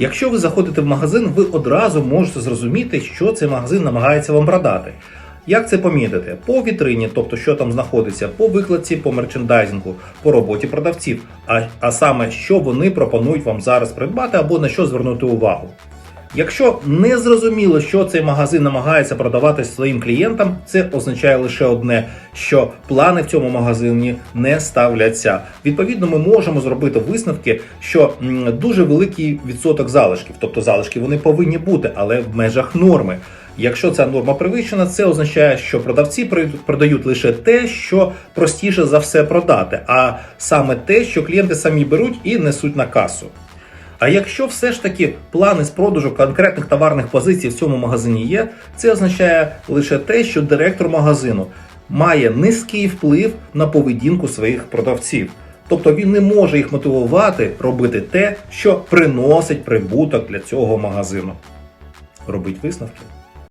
Якщо ви заходите в магазин, ви одразу можете зрозуміти, що цей магазин намагається вам продати. Як це помітити? По вітрині, тобто що там знаходиться, по викладці, по мерчендайзингу, по роботі продавців, а, а саме, що вони пропонують вам зараз придбати або на що звернути увагу. Якщо не зрозуміло, що цей магазин намагається продавати своїм клієнтам, це означає лише одне, що плани в цьому магазині не ставляться. Відповідно, ми можемо зробити висновки, що дуже великий відсоток залишків, тобто залишки вони повинні бути, але в межах норми. Якщо ця норма перевищена, це означає, що продавці продають лише те, що простіше за все продати, а саме те, що клієнти самі беруть і несуть на касу. А якщо все ж таки плани з продажу конкретних товарних позицій в цьому магазині є, це означає лише те, що директор магазину має низький вплив на поведінку своїх продавців. Тобто він не може їх мотивувати робити те, що приносить прибуток для цього магазину. Робить висновки.